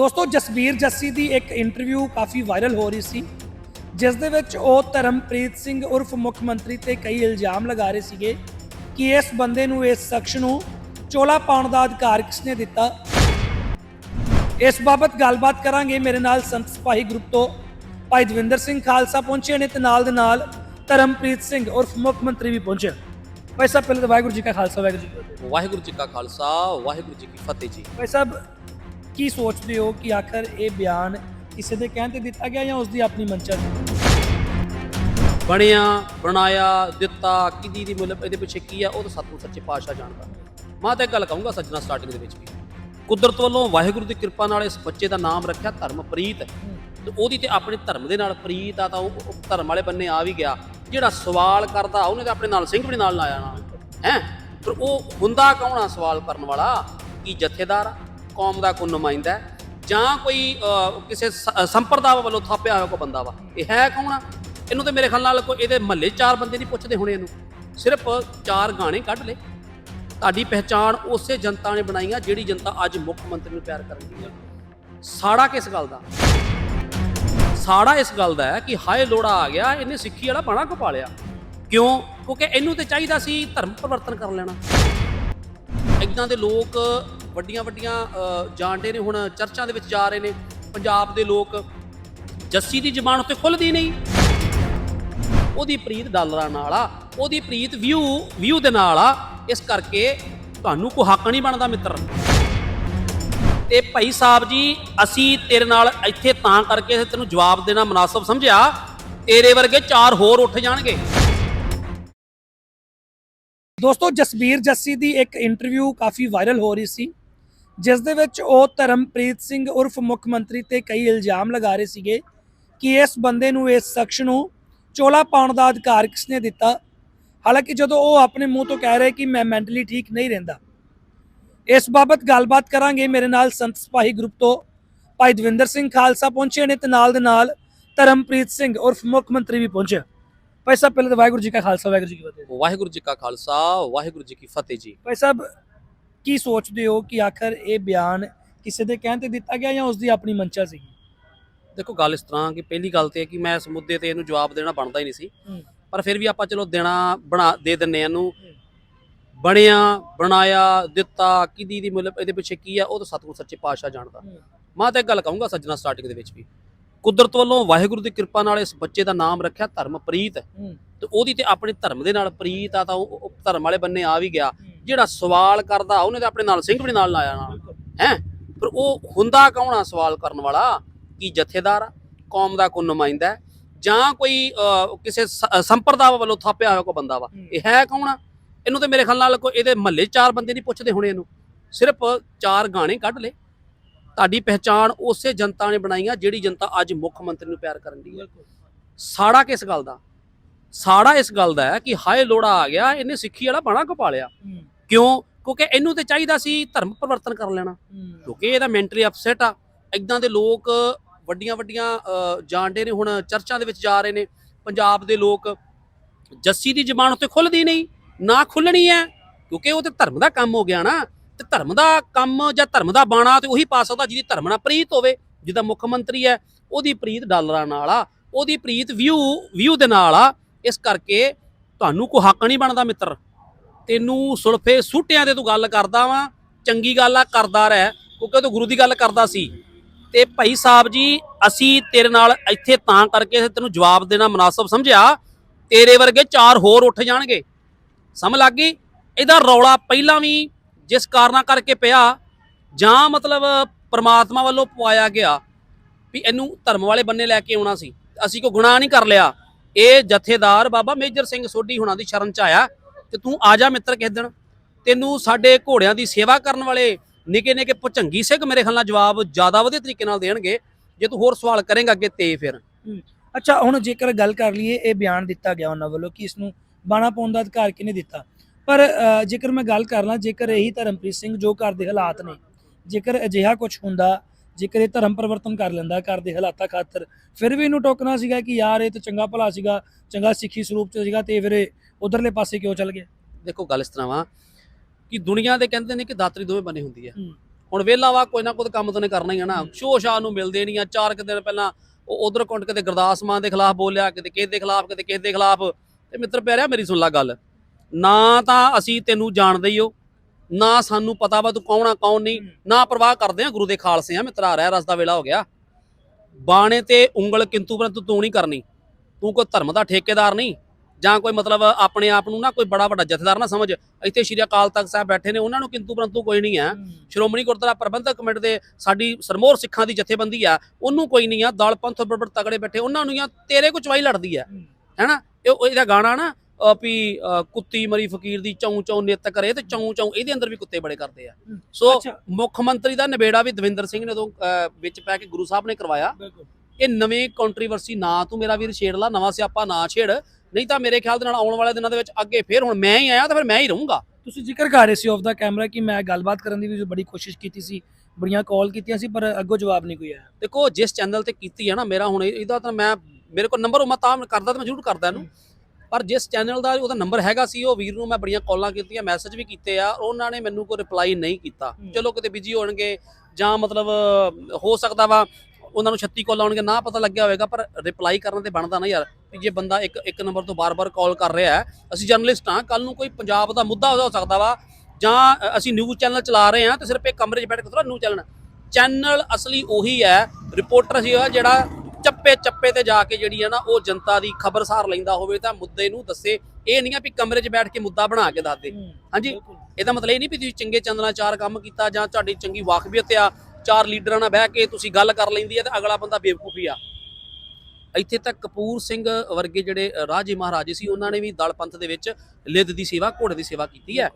ਦੋਸਤੋ ਜਸਬੀਰ ਜੱਸੀ ਦੀ ਇੱਕ ਇੰਟਰਵਿਊ ਕਾਫੀ ਵਾਇਰਲ ਹੋ ਰਹੀ ਸੀ ਜਿਸ ਦੇ ਵਿੱਚ ਉਹ ਧਰਮਪ੍ਰੀਤ ਸਿੰਘ ਉਰਫ ਮੁੱਖ ਮੰਤਰੀ ਤੇ ਕਈ ਇਲਜ਼ਾਮ ਲਗਾ ਰਹੇ ਸੀਗੇ ਕਿ ਇਸ ਬੰਦੇ ਨੂੰ ਇਸ ਸ਼ਖਸ ਨੂੰ ਚੋਲਾ ਪਾਉਣ ਦਾ ਅਧਿਕਾਰ ਕਿਸਨੇ ਦਿੱਤਾ। ਇਸ ਬਾਬਤ ਗੱਲਬਾਤ ਕਰਾਂਗੇ ਮੇਰੇ ਨਾਲ ਸੰਤ ਸਿਪਾਹੀ ਗਰੁੱਪ ਤੋਂ ਭਾਈ ਦਵਿੰਦਰ ਸਿੰਘ ਖਾਲਸਾ ਪਹੁੰਚੇ ਨੇ ਤੇ ਨਾਲ ਦੇ ਨਾਲ ਧਰਮਪ੍ਰੀਤ ਸਿੰਘ ਉਰਫ ਮੁੱਖ ਮੰਤਰੀ ਵੀ ਪਹੁੰਚੇ। ਭਾਈ ਸਾਹਿਬ ਪਹਿਲੇ ਤਾਂ ਵਾਹਿਗੁਰੂ ਜੀ ਕਾ ਖਾਲਸਾ ਵਾਹਿਗੁਰੂ ਜੀ ਵਾਹਿਗੁਰੂ ਜੀ ਕਾ ਖਾਲਸਾ ਵਾਹਿਗੁਰੂ ਜੀ ਕੀ ਫਤਿਹ ਜੀ। ਭਾਈ ਸਾਹਿਬ ਕੀ ਸੋਚਦੇ ਹੋ ਕਿ ਆਖਰ ਇਹ ਬਿਆਨ ਕਿਸੇ ਦੇ ਕਹਿਣ ਤੇ ਦਿੱਤਾ ਗਿਆ ਜਾਂ ਉਸ ਦੀ ਆਪਣੀ ਮਨਸ਼ਾ ਸੀ ਬਣਿਆ, ਬਣਾਇਆ, ਦਿੱਤਾ ਕਿਦੀ ਦੀ ਮੁੱਲ ਇਹਦੇ ਪਿੱਛੇ ਕੀ ਆ, ਉਹ ਤਾਂ ਸਤਿਗੁਰ ਸੱਚੇ ਪਾਤਸ਼ਾਹ ਜਾਣਦਾ। ਮੈਂ ਤਾਂ ਇੱਕ ਗੱਲ ਕਹੂੰਗਾ ਸੱਜਣਾ ਸਟਾਰਟਿੰਗ ਦੇ ਵਿੱਚ ਵੀ। ਕੁਦਰਤ ਵੱਲੋਂ ਵਾਹਿਗੁਰੂ ਦੀ ਕਿਰਪਾ ਨਾਲ ਇਸ ਬੱਚੇ ਦਾ ਨਾਮ ਰੱਖਿਆ ਧਰਮਪ੍ਰੀਤ ਤੇ ਉਹਦੀ ਤੇ ਆਪਣੇ ਧਰਮ ਦੇ ਨਾਲ ਪ੍ਰੀਤ ਆ, ਤਾਂ ਉਹ ਉਹ ਧਰਮ ਵਾਲੇ ਬੰਨੇ ਆ ਵੀ ਗਿਆ। ਜਿਹੜਾ ਸਵਾਲ ਕਰਦਾ, ਉਹਨੇ ਤਾਂ ਆਪਣੇ ਨਾਲ ਸਿੰਘ ਵੀ ਨਾਲ ਲਾਇਆ ਨਾ। ਹੈ? ਪਰ ਉਹ ਹੁੰਦਾ ਕੌਣ ਆ ਸਵਾਲ ਕਰਨ ਵਾਲਾ? ਕੀ ਜਥੇਦਾਰ ਆ? ਕੌਮ ਦਾ ਕੋਈ ਨੁਮਾਇੰਦਾ ਹੈ? ਜਾਂ ਕੋਈ ਕਿਸੇ ਸੰਪਰਦਾ ਵੱਲੋਂ ਥਾਪਿਆ ਹੋਇਆ ਕੋਈ ਬੰਦਾ ਵਾ, ਇਹ ਹੈ ਕੌਣ ਆ? ਇਹਨੂੰ ਤੇ ਮੇਰੇ ਖਿਆਲ ਨਾਲ ਕੋਈ ਇਹਦੇ ਮਹੱਲੇ ਚਾਰ ਬੰਦੇ ਨਹੀਂ ਪੁੱਛਦੇ ਹੋਣੇ ਇਹਨੂੰ, ਸਿਰਫ ਚਾਰ ਗਾਣੇ ਕੱਢ ਲੇ ਤੁਹਾਡੀ ਪਹਿਚਾਣ ਉਸੇ ਜਨਤਾ ਨੇ ਬਣਾਈ ਆ, ਜਿਹੜੀ ਜਨਤਾ ਅੱਜ ਮੁੱਖ ਮੰਤਰੀ ਨੂੰ ਪਿਆਰ ਕਰਦੀ ਆ। ਸਾੜਾ ਕਿਸ ਗੱਲ ਦਾ? ਸਾੜਾ ਇਸ ਗੱਲ ਦਾ ਹੈ ਕਿ ਹਾਏ ਲੋੜਾ ਆ ਗਿਆ, ਇਹਨੇ ਸਿੱਖੀ ਵਾਲਾ ਬਾਣਾ ਕਪਾ ਲਿਆ? ਕਿਉਂ? ਕਿਉਂਕਿ ਇਹਨੂੰ ਤੇ ਚਾਹੀਦਾ ਸੀ ਧਰਮ ਪਰਿਵਰਤਨ ਕਰ ਲੈਣਾ। ਇਦਾਂ ਦੇ ਲੋਕ ਵੱਡੀਆਂ ਵੱਡੀਆਂ ਜਾਣਦੇ ਨੇ, ਹੁਣ ਚਰਚਾਂ ਦੇ ਵਿੱਚ ਜਾ ਰਹੇ ਨੇ। ਪੰਜਾਬ ਦੇ ਲੋਕ ਜੱਸੀ ਦੀ ਜ਼ਬਾਨ ਉੱਤੇ ਖੁੱਲਦੀ ਨਹੀਂ। ਉਹਦੀ ਪ੍ਰੀਤ ਡਾਲਰਾਂ ਨਾਲ ਆ। ਉਹਦੀ ਪ੍ਰੀਤ ਵਿਊ ਵਿਊ ਦੇ ਨਾਲ ਆ। ਇਸ ਕਰਕੇ ਤੁਹਾਨੂੰ ਕੋਈ ਹੱਕ ਨਹੀਂ ਬਣਦਾ, ਮਿੱਤਰ। ਤੇ ਭਾਈ ਸਾਹਿਬ ਜੀ, ਅਸੀਂ ਤੇਰੇ ਨਾਲ ਇੱਥੇ ਤਾਂ ਕਰਕੇ ਤੈਨੂੰ ਜਵਾਬ ਦੇਣਾ ਮناسب ਸਮਝਿਆ। ਤੇਰੇ ਵਰਗੇ ਚਾਰ ਹੋਰ ਉੱਠ ਜਾਣਗੇ। ਦੋਸਤੋ, ਜਸਬੀਰ ਜੱਸੀ ਦੀ ਇੱਕ ਇੰਟਰਵਿਊ ਕਾਫੀ ਵਾਇਰਲ ਹੋ ਰਹੀ ਸੀ। ਜਿਸ ਦੇ ਵਿੱਚ ਉਹ ਧਰਮਪ੍ਰੀਤ ਸਿੰਘ ਉਰਫ ਮੁੱਖ ਮੰਤਰੀ ਤੇ ਕਈ ਇਲਜ਼ਾਮ ਲਗਾ ਰਹੇ ਸੀਗੇ ਕਿ ਇਸ ਬੰਦੇ ਨੂੰ ਇਸ ਸ਼ਖਸ ਨੂੰ ਚੋਲਾ ਪਾਉਣ ਦਾ ਅਧਿਕਾਰ ਕਿਸਨੇ ਦਿੱਤਾ? ਹਾਲਾਂਕਿ ਜਦੋਂ ਉਹ ਆਪਣੇ ਮੂੰਹ ਤੋਂ ਕਹਿ ਰਹੇ ਕਿ ਮੈਂ ਮੈਂਟਲੀ ਠੀਕ ਨਹੀਂ ਰਹਿੰਦਾ ਇਸ ਬਾਬਤ ਗੱਲਬਾਤ ਕਰਾਂਗੇ। ਮੇਰੇ ਨਾਲ ਸੰਤ ਸਿਪਾਹੀ ਗਰੁੱਪ ਤੋਂ ਭਾਈ ਦਵਿੰਦਰ ਸਿੰਘ ਖਾਲਸਾ ਪਹੁੰਚੇ ਨੇ ਤੇ ਨਾਲ ਦੇ ਨਾਲ ਧਰਮਪ੍ਰੀਤ ਸਿੰਘ ਉਰਫ ਮੁੱਖ ਮੰਤਰੀ ਵੀ ਪਹੁੰਚੇ। ਭਾਈ ਸਾਹਿਬ ਪਹਿਲੇ ਤਾਂ ਵਾਹਿਗੁਰੂ ਜੀ ਕਾ ਖਾਲਸਾ ਵਾਹਿਗੁਰੂ ਜੀ ਕੀ ਫਤਿਹ ਵਾਹਿਗੁਰੂ ਜੀ ਕਾ ਖਾਲਸਾ ਵਾਹਿਗੁਰੂ ਜੀ ਕੀ ਫਤਿਹ ਜੀ। ਭਾਈ ਸਾਹਿਬ ਕੀ ਸੋਚਦੇ ਹੋ ਕਿ ਆਖਰ ਇਹ ਬਿਆਨ ਕਿਸੇ ਦੇ ਕਹਿਣ ਤੇ ਦਿੱਤਾ ਗਿਆ ਜਾਂ ਉਸ ਦੀ ਆਪਣੀ ਮਨਸ਼ਾ ਸੀ ਦੇਖੋ ਗੱਲ ਇਸ ਤਰ੍ਹਾਂ ਕਿ ਪਹਿਲੀ ਗੱਲ ਤੇ ਹੈ ਕਿ ਮੈਂ ਇਸ ਮੁੱਦੇ ਤੇ ਇਹਨੂੰ ਜਵਾਬ ਦੇਣਾ ਬਣਦਾ ਹੀ ਨਹੀਂ ਸੀ। ਪਰ ਫਿਰ ਵੀ ਆਪਾਂ ਚਲੋ ਦੇਣਾ ਬਣਾ ਦੇ ਦਿੰਨੇ ਆ ਇਹਨੂੰ। ਬਣਿਆ ਬਣਾਇਆ ਦਿੱਤਾ ਕਿਦੀ ਦੀ ਮੁੱਲ ਇਹਦੇ ਪਿੱਛੇ ਕੀ ਆ ਉਹ ਤਾਂ ਸਤਿਗੁਰ ਸੱਚੇ ਪਾਤਸ਼ਾਹ ਜਾਣਦਾ। ਮੈਂ ਤਾਂ ਇੱਕ ਗੱਲ ਕਹੂੰਗਾ ਸੱਜਣਾ ਸਟਾਰਟਿੰਗ ਦੇ ਵਿੱਚ ਵੀ। ਕੁਦਰਤ ਵੱਲੋਂ ਵਾਹਿਗੁਰੂ ਦੀ ਕਿਰਪਾ ਨਾਲ ਇਸ ਬੱਚੇ ਦਾ ਨਾਮ ਰੱਖਿਆ ਧਰਮਪ੍ਰੀਤ ਤੇ ਉਹਦੀ ਤੇ ਆਪਣੇ ਧਰਮ ਦੇ ਨਾਲ ਪ੍ਰੀਤ ਆ ਤਾਂ ਉਹ ਧਰਮ ਵਾਲੇ ਬੰਨੇ ਆ ਵੀ ਗਿਆ। ਜਿਹੜਾ ਸਵਾਲ ਕਰਦਾ ਉਹਨੇ ਤਾਂ ਆਪਣੇ ਨਾਲ ਸਿੰਘ ਵੀ ਨਾਲ ਲਾਇਆ ਨਾ। ਹੈ? ਪਰ ਉਹ ਹੁੰਦਾ ਕੌਣ ਆ ਸਵਾਲ ਕਰਨ ਵਾਲਾ? ਕੀ ਜਥੇਦਾਰ ਆ? ਕੌਮ ਦਾ ਕੋਈ ਨੁਮਾਇੰਦਾ? ਜਾਂ ਕੋਈ ਕਿਸੇ ਸੰਪਰਦਾ ਵੱਲੋਂ ਥਾਪਿਆ ਹੋਇਆ ਕੋਈ ਬੰਦਾ ਵਾ? ਇਹ ਹੈ ਕੌਣ ਆ? ਇਹਨੂੰ ਤੇ ਮੇਰੇ ਖਿਆਲ ਨਾਲ ਕੋਈ ਇਹਦੇ ਮਹੱਲੇ ਚਾਰ ਬੰਦੇ ਨਹੀਂ ਪੁੱਛਦੇ ਹੋਣੇ ਇਹਨੂੰ। ਸਿਰਫ ਚਾਰ ਗਾਣੇ ਕੱਢ ਲੇ ਤੁਹਾਡੀ ਪਹਿਚਾਣ ਉਸੇ ਜਨਤਾ ਨੇ ਬਣਾਈ ਆ ਜਿਹੜੀ ਜਨਤਾ ਅੱਜ ਮੁੱਖ ਮੰਤਰੀ ਨੂੰ ਪਿਆਰ ਕਰਨ ਦੀ ਹੈ ਸਾੜਾ ਕਿਸ ਗੱਲ ਦਾ? ਸਾੜਾ ਇਸ ਗੱਲ ਦਾ ਹੈ ਕਿ ਹਾਏ ਲੋੜਾ ਆ ਗਿਆ ਇਹਨੇ ਸਿੱਖੀ ਵਾਲਾ ਬਾਣਾ ਕਪਾ ਲਿਆ। ਕਿਉਂ? ਕਿਉਂਕਿ ਇਹਨੂੰ ਤੇ ਚਾਹੀਦਾ ਸੀ ਧਰਮ ਪਰਿਵਰਤਨ ਕਰ ਲੈਣਾ। ਕਿਉਂਕਿ ਇਹਦਾ ਮੈਂਟਲੀ ਅਪਸੈਟ ਆ। ਇਦਾਂ ਦੇ ਲੋਕ ਵੱਡੀਆਂ ਵੱਡੀਆਂ ਜਾਣਦੇ ਨੇ ਹੁਣ ਚਰਚਾਂ ਦੇ ਵਿੱਚ ਜਾ ਰਹੇ ਨੇ। ਪੰਜਾਬ ਦੇ ਲੋਕ ਜੱਸੀ ਦੀ ਜ਼ਬਾਨ ਉੱਤੇ ਖੁੱਲਦੀ ਨਹੀਂ ਨਾ ਖੁੱਲਣੀ ਹੈ ਕਿਉਂਕਿ ਉਹ ਤੇ ਧਰਮ ਦਾ ਕੰਮ ਹੋ ਗਿਆ ਨਾ। ਤੇ ਧਰਮ ਦਾ ਕੰਮ ਜਾਂ ਧਰਮ ਦਾ ਬਾਣਾ ਤੇ ਉਹੀ ਪਾ ਸਕਦਾ ਜਿਹਦੀ ਧਰਮ ਨਾਲ ਪ੍ਰੀਤ ਹੋਵੇ ਜਿਹਦਾ ਮੁੱਖ ਮੰਤਰੀ ਹੈ ਉਹਦੀ ਪ੍ਰੀਤ ਡਾਲਰਾਂ ਨਾਲ ਆ। ਉਹਦੀ ਪ੍ਰੀਤ ਵਿਊ ਵਿਊ ਦੇ ਨਾਲ ਆ। ਇਸ ਕਰਕੇ ਤੁਹਾਨੂੰ ਕੋ ਹੱਕ ਨਹੀਂ ਬਣਦਾ ਮਿੱਤਰ। ਤੈਨੂੰ ਸੁਲਫੇ ਸੂਟਿਆਂ ਦੇ ਤੂੰ ਗੱਲ ਕਰਦਾ ਵਾਂ, ਚੰਗੀ ਗੱਲ ਆ, ਕਰਦਾ ਰਹਿ। ਕਿਉਂਕਿ ਤੂੰ ਗੁਰੂ ਦੀ ਗੱਲ ਕਰਦਾ ਸੀ। ਤੇ ਭਾਈ ਸਾਹਿਬ ਜੀ, ਅਸੀਂ ਤੇਰੇ ਨਾਲ ਇੱਥੇ ਤਾਂ ਕਰਕੇ ਤੈਨੂੰ ਜਵਾਬ ਦੇਣਾ ਮناسب ਸਮਝਿਆ? ਤੇਰੇ ਵਰਗੇ ਚਾਰ ਹੋਰ ਉੱਠ ਜਾਣਗੇ। ਸਮਝ ਲੱਗ ਗਈ? ਇਹਦਾ ਰੌਲਾ ਪਹਿਲਾਂ ਵੀ ਜਿਸ ਕਾਰਨਾ ਕਰਕੇ ਪਿਆ, ਜਾਂ ਮਤਲਬ ਪ੍ਰਮਾਤਮਾ ਵੱਲੋਂ ਪਵਾਇਆ ਗਿਆ ਵੀ ਇਹਨੂੰ ਧਰਮ ਵਾਲੇ ਬੰਨੇ ਲੈ ਕੇ ਆਉਣਾ ਸੀ। ਅਸੀਂ ਕੋ ਗੁਨਾਹ ਨਹੀਂ ਕਰ ਲਿਆ। ਇਹ ਜਥੇਦਾਰ ਬਾਬਾ ਮੇਜਰ ਸਿੰਘ ਸੋਢੀ ਹੁਣਾਂ ਦੀ ਸ਼ਰਨ ਚ ਆਇਆ। ਤੇ ਤੂੰ ਆ ਜਾ ਮਿੱਤਰ ਕਿਸ ਦਿਨ। ਤੈਨੂੰ ਸਾਡੇ ਘੋੜਿਆਂ ਦੀ ਸੇਵਾ ਕਰਨ ਵਾਲੇ ਨਿੱਕੇ ਨਿੱਕੇ ਭੁਚੰਗੀ ਸਿੰਘ ਮੇਰੇ ਖਿਆਲ ਨਾਲ ਜਵਾਬ ਜ਼ਿਆਦਾ ਵਧੀਆ ਤਰੀਕੇ ਨਾਲ ਦੇਣਗੇ। ਜੇ ਤੂੰ ਹੋਰ ਸਵਾਲ ਕਰੇਂਗਾ ਅੱਗੇ ਤੇ ਫਿਰ। ਅੱਛਾ, ਹੁਣ ਜੇਕਰ ਗੱਲ ਕਰ ਲਈਏ, ਇਹ ਬਿਆਨ ਦਿੱਤਾ ਗਿਆ ਉਹਨਾਂ ਵੱਲੋਂ ਕਿ ਇਸ ਨੂੰ ਬਾਣਾ ਪਾਉਣ ਦਾ ਅਧਿਕਾਰ ਕਿਹਨੇ ਦਿੱਤਾ? ਪਰ ਜੇਕਰ ਮੈਂ ਗੱਲ ਕਰ ਲਾਂ, ਜੇਕਰ ਇਹੀ ਧਰਮਪ੍ਰੀਤ ਸਿੰਘ ਜੋ ਘਰ ਦੇ ਹਾਲਾਤ ਨੇ, ਜੇਕਰ ਅਜਿਹਾ ਕੁਝ ਹੁੰਦਾ, ਜੇਕਰ ਇਹ ਧਰਮ ਪਰਿਵਰਤਨ ਕਰ ਲੈਂਦਾ ਘਰ ਦੇ ਹਾਲਾਤਾਂ ਖਾਤਰ, ਫਿਰ ਵੀ ਇਹਨੂੰ ਟੋਕਣਾ ਸੀਗਾ ਕਿ ਯਾਰ, ਇਹ ਤਾਂ ਚੰਗਾ ਭਲਾ ਸੀਗਾ, ਚੰਗਾ ਸਿੱਖੀ ਸਰੂਪ ਚ ਸੀਗਾ ਤੇ ਫਿਰ ਉਧਰਲੇ ਪਾਸੇ ਕਿਉਂ ਚੱਲ ਗਿਆ ਦੇਖੋ ਗੱਲ ਇਸ ਤਰ੍ਹਾਂ ਵਾ ਕਿ ਦੁਨੀਆ ਦੇ ਕਹਿੰਦੇ ਨੇ ਕਿ ਦਾਤਰੀ ਦੋਵੇਂ ਬਣੇ ਹੁੰਦੀ ਹੈ ਹੂੰ। ਹੁਣ ਵਿਹਲਾ ਵਾ ਕੋਈ ਨਾ ਕੋਈ ਕੰਮ ਤਾਂ ਨੇ ਕਰਨਾ ਹੀ ਆ ਨਾ। ਸ਼ੋਅ ਸ਼ਾਹ ਨੂੰ ਮਿਲਦੇ ਨਹੀਂ ਆ। ਚਾਰ ਕੁ ਦਿਨ ਪਹਿਲਾਂ ਉਹ ਉਧਰ ਕੁੰਟ ਕਿਤੇ ਗੁਰਦਾਸ ਮਾਨ ਦੇ ਖਿਲਾਫ ਬੋਲਿਆ ਕਿਤੇ ਕਿਸੇ ਦੇ ਖਿਲਾਫ ਕਿਤੇ ਕਿਸੇ ਦੇ ਖਿਲਾਫ। ਤੇ ਮਿੱਤਰ ਪਿਆਰਿਆ ਮੇਰੀ ਸੁਣ ਲੈ ਗੱਲ। ਨਾ ਤਾਂ ਅਸੀਂ ਤੈਨੂੰ ਜਾਣਦੇ ਹੀ ਹੋ ਨਾ ਸਾਨੂੰ ਪਤਾ ਵਾ ਤੂੰ ਕੌਣ ਆ ਕੌਣ ਨਹੀਂ। ਨਾ ਪਰਵਾਹ ਕਰਦੇ ਆ ਗੁਰੂ ਦੇ ਖਾਲਸੇ ਆ ਮਿੱਤਰਾ ਰਹਿ ਰਸ ਦਾ ਵੇਲਾ ਹੋ ਗਿਆ। ਬਾਣੇ ਤੇ ਉਂਗਲ ਕਿੰਤੂ ਪਰੰਤੂ ਤੂੰ ਨਹੀਂ ਕਰਨੀ। ਤੂੰ ਕੋਈ ਧਰਮ ਦਾ ਠੇਕੇਦਾਰ ਨਹੀਂ। ਜਾਂ ਕੋਈ ਮਤਲਬ ਆਪਣੇ ਆਪ ਨੂੰ ਨਾ ਕੋਈ ਬੜਾ ਵੱਡਾ ਜਥੇਦਾਰ ਨਾ ਸਮਝ। ਇੱਥੇ ਸ਼੍ਰੀ ਅਕਾਲ ਤਖਤ ਸਾਹਿਬ ਬੈਠੇ ਨੇ ਉਹਨਾਂ ਨੂੰ ਕਿੰਤੂ ਪਰੰਤੂ ਕੋਈ ਨਹੀਂ ਹੈ। ਸ਼੍ਰੋਮਣੀ ਗੁਰਦੁਆਰਾ ਪ੍ਰਬੰਧਕ ਕਮੇਟੀ ਦੇ ਸਾਡੀ ਸਰਮੋਰ ਸਿੱਖਾਂ ਦੀ ਜਥੇਬੰਦੀ ਆ ਉਹਨੂੰ ਕੋਈ ਨਹੀਂ ਆ ਦਲ ਪੰਥ ਬੜਬੜ ਤਗੜੇ ਬੈਠੇ ਉਹਨਾਂ ਨੂੰ ਆ ਤੇਰੇ ਕੋ ਚਵਾਈ ਲੜਦੀ ਆ। ਹੈਨਾ? ਇਹ ਇਹਦਾ ਗਾਣਾ ਨਾ ਵੀ ਕੁੱਤੀ ਮਰੀ ਫਕੀਰ ਦੀ ਚੌਂ ਚੌਂ ਨਿੱਤ ਕਰੇ ਤੇ ਚੌਂ ਚੌਂ ਇਹਦੇ ਅੰਦਰ ਵੀ ਕੁੱਤੇ ਬੜੇ ਕਰਦੇ ਆ। ਸੋ। ਮੁੱਖ ਮੰਤਰੀ ਦਾ ਨਿਬੇੜਾ ਵੀ ਦਵਿੰਦਰ ਸਿੰਘ ਨੇ ਉਦੋਂ ਅਹ, ਵਿੱਚ ਪੈ ਕੇ ਗੁਰੂ ਸਾਹਿਬ ਨੇ ਕਰਵਾਇਆ। ਬਿਲਕੁਲ। ਇਹ ਨਵੇਂ ਕੰਟਰੋਵਰਸੀ ਨਾ ਤੂੰ ਮੇਰਾ ਵੀਰ ਛੇੜ ਲਾ ਨਵਾਂ ਸਿਆਪਾ ਨਾ ਛੇੜ। ਨਹੀਂ ਤਾਂ ਮੇਰੇ ਖਿਆਲ ਦੇ ਨਾਲ ਆਉਣ ਵਾਲੇ ਦਿਨਾਂ ਦੇ ਵਿੱਚ ਅੱਗੇ ਫੇਰ ਹੁਣ ਮੈਂ ਹੀ ਆਇਆ ਤਾਂ ਫਿਰ ਮੈਂ ਹੀ ਰਹੂੰਗਾ। ਤੁਸੀਂ ਜ਼ਿਕਰ ਕਰ ਰਹੇ ਸੀ ਆਫ ਦਾ ਕੈਮਰਾ ਕਿ ਮੈਂ ਗੱਲਬਾਤ ਕਰਨ ਦੀ ਵੀ ਬੜੀ ਕੋਸ਼ਿਸ਼ ਕੀਤੀ ਸੀ ਬੜੀਆਂ ਕਾਲ ਕੀਤੀਆਂ ਸੀ ਪਰ ਅੱਗੋਂ ਜਵਾਬ ਨਹੀਂ ਕੋਈ ਆਇਆ। ਦੇਖੋ ਜਿਸ ਚੈਨਲ ਤੇ ਕੀਤੀ ਹੈ ਨਾ ਮੇਰਾ ਹੁਣ ਇਹਦਾ ਤਾਂ ਮੈਂ ਮੇਰੇ ਕੋਲ ਨੰਬਰ ਮੈਂ ਤਾਂ ਕਰਦਾ ਤਾਂ ਮੈਂ ਜ਼ਰੂਰ ਕਰਦਾ ਇਹਨੂੰ। ਪਰ ਜਿਸ ਚੈਨਲ ਦਾ ਉਹਦਾ ਨੰਬਰ ਹੈਗਾ ਸੀ ਉਹ ਵੀਰ ਨੂੰ ਮੈਂ ਬੜੀਆਂ ਕਾਲਾਂ ਕੀਤੀਆਂ ਮੈਸੇਜ ਵੀ ਕੀਤੇ ਆ ਉਹਨਾਂ ਨੇ ਮੈਨੂੰ ਕੋਈ ਰਿਪਲਾਈ ਨਹੀਂ ਕੀਤਾ। ਚਲੋ ਕਿਤੇ ਬਿਜ਼ੀ ਹੋਣਗੇ ਜਾਂ ਮਤਲਬ ਹੋ ਸਕਦਾ ਵਾ ਉਹਨਾਂ ਨੂੰ 36 ਕਾਲ ਆਉਣਗੇ ਨਾ ਪਤਾ ਲੱਗਿਆ ਹੋਵੇਗਾ ਪਰ ਰਿਪਲਾਈ ਕਰਨ ਤੇ ਬਣਦਾ ਨਾ ਯਾਰ ਵੀ ਜੇ ਬੰਦਾ ਇੱਕ ਇੱਕ ਨੰਬਰ ਤੋਂ ਬਾਰ-ਬਾਰ ਕਾਲ ਕਰ ਰਿਹਾ ਹੈ ਅਸੀਂ ਜਰਨਲਿਸਟ ਹਾਂ ਕੱਲ ਨੂੰ ਕੋਈ ਪੰਜਾਬ ਦਾ ਮੁੱਦਾ ਹੋ ਸਕਦਾ ਵਾ ਜਾਂ ਅਸੀਂ ਨਿਊਜ਼ ਚੈਨਲ ਚਲਾ ਰਹੇ ਹਾਂ ਤੇ ਸਿਰਫ ਇੱਕ ਕਮਰੇ 'ਚ ਬੈਠ ਕੇ ਥੋੜਾ ਨਿਊਜ਼ ਚੱਲਣਾ ਚੈਨਲ ਅਸਲੀ ਉਹੀ ਹੈ ਰਿਪੋਰਟਰ ਸੀ ਜਿਹੜਾ ਚੱਪੇ ਚੱਪੇ ਤੇ ਜਾ ਕੇ ਜਿਹੜੀ ਹੈ ਨਾ ਉਹ ਜਨਤਾ ਦੀ ਖਬਰਸਾਰ ਲੈਂਦਾ ਹੋਵੇ ਤਾਂ ਮੁੱਦੇ ਨੂੰ ਦੱਸੇ। ਇਹ ਨਹੀਂ ਆ ਵੀ ਕਮਰੇ 'ਚ ਬੈਠ ਕੇ ਮੁੱਦਾ ਬਣਾ ਕੇ ਦੱਸ ਦੇ। ਹਾਂਜੀ ਇਹਦਾ ਮਤਲਬ ਇਹ ਨਹੀਂ ਵੀ ਤੁਸੀਂ ਚੰਗੇ ਚੰਦਨਾ ਚਾਰ ਕੰਮ ਕੀਤਾ ਜਾਂ ਤੁਹਾਡੀ ਚੰਗੀ ਵਾਕਬੀਅਤ ਆ ਚਾਰ ਲੀਡਰਾਂ ਨਾਲ ਬਹਿ ਕੇ ਤੁਸੀਂ ਗੱਲ ਕਰ ਲੈਂਦੀ ਹੈ ਤੇ ਅਗਲਾ ਬੰਦਾ ਬੇਵਕੂਫੀ ਆ। ਇੱਥੇ ਤੱਕ ਕਪੂਰ ਸਿੰਘ ਵਰਗੇ ਜਿਹੜੇ ਰਾਜੇ ਮਹਾਰਾਜੇ ਸੀ ਉਹਨਾਂ ਨੇ ਵੀ ਦਲ ਪੰਥ ਦੇ ਵਿੱਚ ਲਿੱਦ ਦੀ ਸੇਵਾ ਘੋੜੇ ਦੀ ਸੇਵਾ ਕੀਤੀ ਹੈ।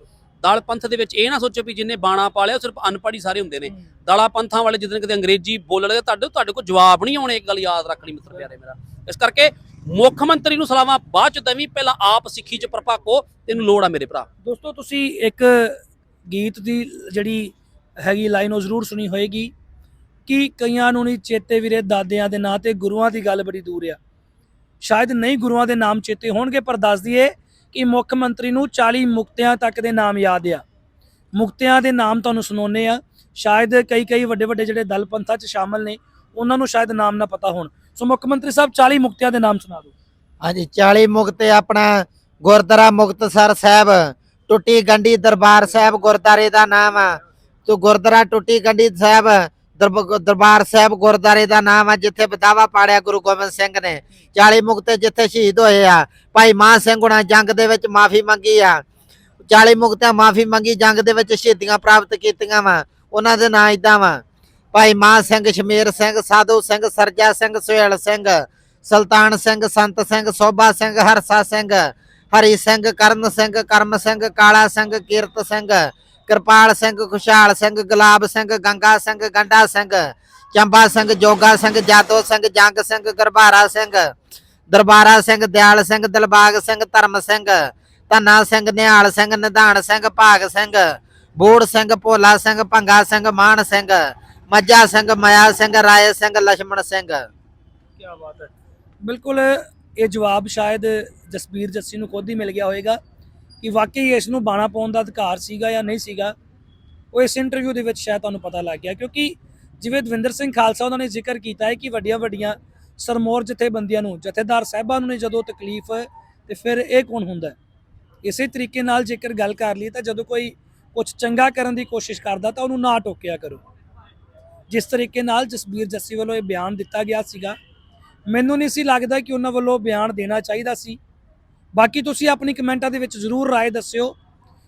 ਦਲ ਪੰਥ ਦੇ ਵਿੱਚ ਇਹ ਨਾ ਸੋਚੋ ਵੀ ਜਿੰਨੇ ਬਾਣਾ ਪਾਲਿਆ ਸਿਰਫ ਅਨਪੜ੍ਹ ਹੀ ਸਾਰੇ ਹੁੰਦੇ ਨੇ। ਦਲਾ ਪੰਥਾਂ ਵਾਲੇ ਜਦੋਂ ਕਿਤੇ ਅੰਗਰੇਜ਼ੀ ਬੋਲਣ ਲੱਗੇ ਤੁਹਾਡੇ ਤੁਹਾਡੇ ਕੋਲ ਜਵਾਬ ਨਹੀਂ ਆਉਣੇ ਇੱਕ ਗੱਲ ਯਾਦ ਰੱਖਣੀ ਮਿੱਤਰ ਪਿਆਰੇ ਮੇਰਾ। ਇਸ ਕਰਕੇ ਮੁੱਖ ਮੰਤਰੀ ਨੂੰ ਸਲਾਮਾਂ ਬਾਅਦ ਚ ਦਵੀਂ ਪਹਿਲਾਂ ਆਪ ਸਿੱਖੀ ਚ ਪ੍ਰਭਾਕੋ ਤੈਨੂੰ ਲੋੜ ਆ ਮੇਰੇ ਭਰਾ। ਦੋਸਤੋ ਤੁਸੀਂ ਇੱਕ ਗੀਤ ਦੀ ਜਿਹੜੀ ਹੈਗੀ ਲਾਈਨ ਉਹ ਜ਼ਰੂਰ ਸੁਣੀ ਹੋਏਗੀ ਕਿ ਕਈਆਂ ਨੂੰ ਨਹੀਂ ਚੇਤੇ ਵੀਰੇ ਦਾਦਿਆਂ ਦੇ ਨਾਂ ਤੇ ਗੁਰੂਆਂ ਦੀ ਗੱਲ ਬੜੀ ਦੂਰ ਆ। ਸ਼ਾਇਦ ਨਹੀਂ ਗੁਰੂਆਂ ਦੇ ਨਾਮ ਚੇਤੇ ਹੋਣਗੇ, ਪਰ ਦੱਸ ਦਈਏ ਕਿ ਮੁੱਖ ਮੰਤਰੀ ਨੂੰ 40 ਮੁਕਤਿਆਂ ਤੱਕ ਦੇ ਨਾਮ ਯਾਦ ਆ। ਮੁਕਤਿਆਂ ਦੇ ਨਾਮ ਤੁਹਾਨੂੰ ਸੁਣਾਉਨੇ ਆ। ਸ਼ਾਇਦ ਕਈ ਕਈ ਵੱਡੇ ਵੱਡੇ ਜਿਹੜੇ ਦਲ ਪੰਥਾਂ 'ਚ ਸ਼ਾਮਲ ਨੇ, ਉਹਨਾਂ ਨੂੰ ਸ਼ਾਇਦ ਨਾਮ ਨਾ ਪਤਾ ਹੋਣ। ਸੋ ਮੁੱਖ ਮੰਤਰੀ ਸਾਹਿਬ 40 ਮੁਕਤਿਆਂ ਦੇ ਨਾਮ ਸੁਣਾ ਦਿਓ। ਹਾਂਜੀ 40 ਮੁਕਤੇ ਆਪਣਾ ਗੁਰਦੁਆਰਾ ਮੁਕਤਸਰ ਸਾਹਿਬ, ਟੁੱਟੀ ਗੰਢੀ ਦਰਬਾਰ ਸਾਹਿਬ ਗੁਰਦਾਰੇ ਦਾ ਨਾਮ ਆ। ਤੋ ਗੁਰਦੁਆਰਾ ਟੁੱਟੀ ਗੰਡੀ ਸਾਹਿਬ, ਦਰਬ- ਦਰਬਾਰ ਸਾਹਿਬ ਗੁਰਦਾਰੇ ਦਾ ਨਾਮ ਆ, ਜਿੱਥੇ ਬਦਾਵਾ ਪਾੜਿਆ ਗੁਰੂ ਗੋਬਿੰਦ ਸਿੰਘ ਨੇ। 40 ਮੁਕਤ ਜਿੱਥੇ ਸ਼ਹੀਦ ਹੋਏ ਆ। ਭਾਈ ਮਾਨ ਸਿੰਘ ਹੁਣਾਂ ਜੰਗ ਦੇ ਵਿੱਚ ਮਾਫੀ ਮੰਗੀ ਆ। 40 ਮੁਕਤਿਆਂ ਮਾਫੀ ਮੰਗੀ, ਜੰਗ ਦੇ ਵਿੱਚ ਸ਼ਹੀਦੀਆਂ ਪ੍ਰਾਪਤ ਕੀਤੀਆਂ ਵਾ। ਉਹਨਾਂ ਦੇ ਨਾਂ ਇਦਾਂ ਵਾ। ਭਾਈ ਮਾਨ ਸਿੰਘ, ਸ਼ਮੀਰ ਸਿੰਘ, ਸਾਧੂ ਸਿੰਘ, ਸਰਜਾ ਸਿੰਘ, ਸੁਹੇਲ ਸਿੰਘ, ਸੁਲਤਾਨ ਸਿੰਘ, ਸੰਤ ਸਿੰਘ, ਸੋਭਾ ਸਿੰਘ, ਹਰਸਾ ਸਿੰਘ ਹਰੀ ਸਿੰਘ, ਕਰਨ ਸਿੰਘ, ਕਰਮ ਸਿੰਘ, ਕਾਲਾ ਸਿੰਘ, ਕੀਰਤ ਸਿੰਘ, ਕਿਰਪਾਲ ਸਿੰਘ ਖੁਸ਼ਹਾਲ ਸਿੰਘ, ਗੁਲਾਬ ਸਿੰਘ, ਗੰਗਾ ਸਿੰਘ, ਗੰਡਾ ਸਿੰਘ, ਚੰਬਾ ਸਿੰਘ, ਜੋਗਾ ਸਿੰਘ, ਜਾਦੋ ਸਿੰਘ, ਜੰਗ ਸਿੰਘ ਗਰਭਾਰਾ ਸਿੰਘ, ਦਰਬਾਰਾ ਸਿੰਘ, ਦਿਆਲ ਸਿੰਘ, ਦਿਲਬਾਗ ਸਿੰਘ, ਧਰਮ ਸਿੰਘ, ਧੰਨਾ ਸਿੰਘ, ਨਿਹਾਲ ਸਿੰਘ, ਨਿਧਾਨ ਸਿੰਘ, ਭਾਗ ਸਿੰਘ, ਬੂੜ ਸਿੰਘ, ਭੋਲਾ ਸਿੰਘ, ਭੰਗਾ ਸਿੰਘ, ਮਾਨ ਸਿੰਘ ਮੱਜਾ ਸਿੰਘ, ਮਾਇਆ ਸਿੰਘ, ਰਾਏ ਸਿੰਘ, ਲਛਮਣ ਸਿੰਘ। ਕੀ ਬਾਤ ਹੈ। ਬਿਲਕੁਲ ਇਹ ਜਵਾਬ ਸ਼ਾਇਦ ਜਸਬੀਰ ਜੱਸੀ ਨੂੰ ਖੁਦ ਹੀ ਮਿਲ ਗਿਆ ਹੋਵੇਗਾ ਕਿ ਵਾਕਈ ਇਸ ਨੂੰ ਬਾਣਾ ਪਾਉਣ ਦਾ ਅਧਿਕਾਰ ਸੀਗਾ ਜਾਂ ਨਹੀਂ ਸੀਗਾ, ਉਹ ਇਸ ਇੰਟਰਵਿਊ ਦੇ ਵਿੱਚ ਸ਼ਾਇਦ ਤੁਹਾਨੂੰ ਪਤਾ ਲੱਗ ਗਿਆ, ਕਿਉਂਕਿ ਜਿਵੇਂ ਦਵਿੰਦਰ ਸਿੰਘ ਖਾਲਸਾ ਉਹਨਾਂ ਨੇ ਜ਼ਿਕਰ ਕੀਤਾ ਹੈ ਕਿ ਵੱਡੀਆਂ ਵੱਡੀਆਂ ਸਰਮੋਰ ਜਥੇਬੰਦੀਆਂ ਨੂੰ, ਜਥੇਦਾਰ ਸਾਹਿਬਾਂ ਨੂੰ ਨੇ ਜਦੋਂ ਤਕਲੀਫ ਤੇ ਫਿਰ ਇਹ ਕੌਣ ਹੁੰਦਾ ਹੈ? ਇਸੇ ਤਰੀਕੇ ਨਾਲ ਜੇਕਰ ਗੱਲ ਕਰ ਲਈ ਤਾਂ ਜਦੋਂ ਕੋਈ ਕੁਝ ਚੰਗਾ ਕਰਨ ਦੀ ਕੋਸ਼ਿਸ਼ ਕਰਦਾ ਤਾਂ ਉਹਨੂੰ ਨਾ ਟੋਕਿਆ ਕਰੋ ਜਿਸ ਤਰੀਕੇ ਨਾਲ ਜਸਬੀਰ ਜੱਸੀ ਵੱਲੋਂ ਇਹ ਬਿਆਨ ਦਿੱਤਾ ਗਿਆ ਸੀਗਾ ਮੈਨੂੰ ਨਹੀਂ ਸੀ ਲੱਗਦਾ ਕਿ ਉਹਨਾਂ ਵੱਲੋਂ ਬਿਆਨ ਦੇਣਾ ਚਾਹੀਦਾ ਸੀ ਬਾਕੀ ਤੁਸੀਂ ਆਪਣੀ ਕਮੈਂਟਾਂ ਦੇ ਵਿੱਚ ਜ਼ਰੂਰ رائے ਦੱਸਿਓ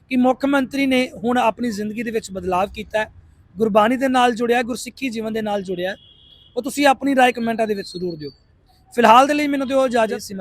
ਕਿ ਮੁੱਖ ਮੰਤਰੀ ਨੇ ਹੁਣ ਆਪਣੀ ਜ਼ਿੰਦਗੀ ਦੇ ਵਿੱਚ ਬਦਲਾਅ ਕੀਤਾ ਹੈ ਗੁਰਬਾਣੀ ਦੇ ਨਾਲ ਜੁੜਿਆ ਗੁਰਸਿੱਖੀ ਜੀਵਨ ਦੇ ਨਾਲ ਜੁੜਿਆ ਹੈ। ਉਹ ਤੁਸੀਂ ਆਪਣੀ رائے ਕਮੈਂਟਾਂ ਦੇ ਵਿੱਚ ਜ਼ਰੂਰ ਦਿਓ ਫਿਲਹਾਲ ਦੇ ਲਈ ਮੈਨੂੰ ਦਿਓ ਇਜਾਜ਼ਤ ਸਿਮਰਨ